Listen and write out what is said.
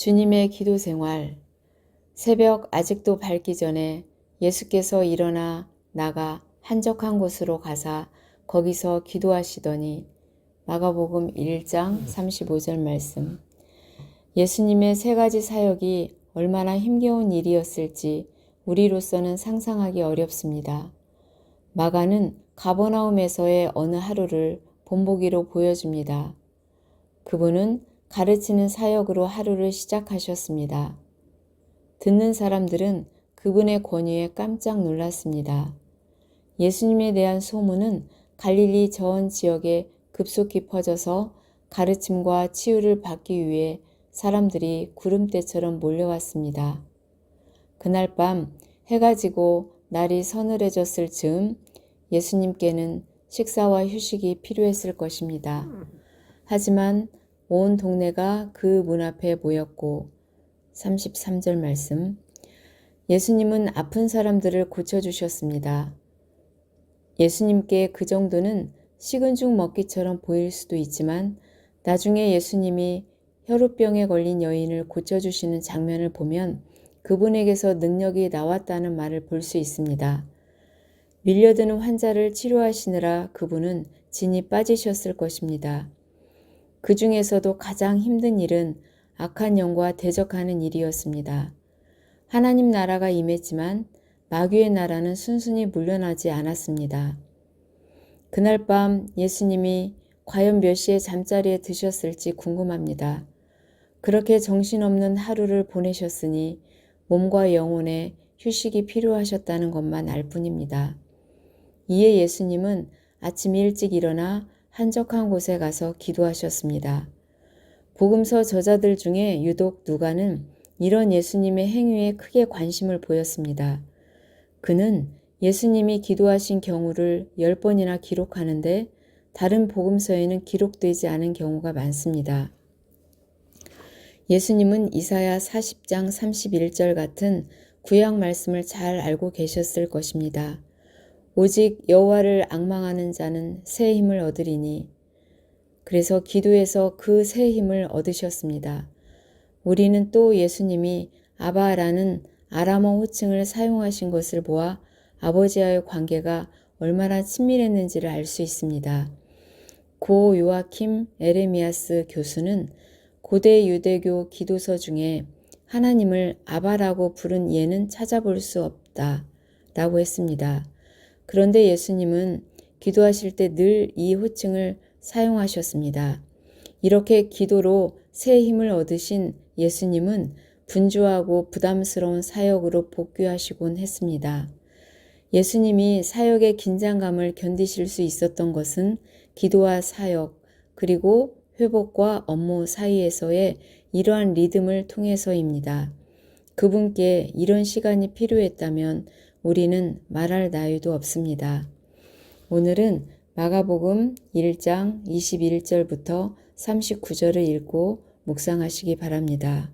주님의 기도 생활. 새벽 아직도 밝기 전에 예수께서 일어나 나가 한적한 곳으로 가사 거기서 기도하시더니 마가복음 1장 35절 말씀. 예수님의 세 가지 사역이 얼마나 힘겨운 일이었을지 우리로서는 상상하기 어렵습니다. 마가는 가버나움에서의 어느 하루를 본보기로 보여줍니다. 그분은 가르치는 사역으로 하루를 시작하셨습니다. 듣는 사람들은 그분의 권위에 깜짝 놀랐습니다. 예수님에 대한 소문은 갈릴리 전 지역에 급속히 퍼져서 가르침과 치유를 받기 위해 사람들이 구름대처럼 몰려왔습니다. 그날 밤 해가 지고 날이 서늘해졌을 즈음 예수님께는 식사와 휴식이 필요했을 것입니다. 하지만 온 동네가 그 문 앞에 모였고 33절 말씀 예수님은 아픈 사람들을 고쳐주셨습니다. 예수님께 그 정도는 식은 죽 먹기처럼 보일 수도 있지만 나중에 예수님이 혈우병에 걸린 여인을 고쳐주시는 장면을 보면 그분에게서 능력이 나왔다는 말을 볼 수 있습니다. 밀려드는 환자를 치료하시느라 그분은 진이 빠지셨을 것입니다. 그 중에서도 가장 힘든 일은 악한 영과 대적하는 일이었습니다. 하나님 나라가 임했지만 마귀의 나라는 순순히 물러나지 않았습니다. 그날 밤 예수님이 과연 몇 시에 잠자리에 드셨을지 궁금합니다. 그렇게 정신없는 하루를 보내셨으니 몸과 영혼에 휴식이 필요하셨다는 것만 알 뿐입니다. 이에 예수님은 아침 일찍 일어나 한적한 곳에 가서 기도하셨습니다. 복음서 저자들 중에 유독 누가는 이런 예수님의 행위에 크게 관심을 보였습니다. 그는 예수님이 기도하신 경우를 열 번이나 기록하는데 다른 복음서에는 기록되지 않은 경우가 많습니다. 예수님은 이사야 40장 31절 같은 구약 말씀을 잘 알고 계셨을 것입니다. 오직 여호와를 악망하는 자는 새 힘을 얻으리니 그래서 기도에서 그 새 힘을 얻으셨습니다. 우리는 또 예수님이 아바라는 아람어 호칭을 사용하신 것을 보아 아버지와의 관계가 얼마나 친밀했는지를 알 수 있습니다. 고 요아킴 에레미아스 교수는 고대 유대교 기도서 중에 하나님을 아바라고 부른 예는 찾아볼 수 없다 라고 했습니다. 그런데 예수님은 기도하실 때 늘 이 호칭을 사용하셨습니다. 이렇게 기도로 새 힘을 얻으신 예수님은 분주하고 부담스러운 사역으로 복귀하시곤 했습니다. 예수님이 사역의 긴장감을 견디실 수 있었던 것은 기도와 사역, 그리고 회복과 업무 사이에서의 이러한 리듬을 통해서입니다. 그분께 이런 시간이 필요했다면 우리는 말할 나위도 없습니다. 오늘은 마가복음 1장 21절부터 39절을 읽고 묵상하시기 바랍니다.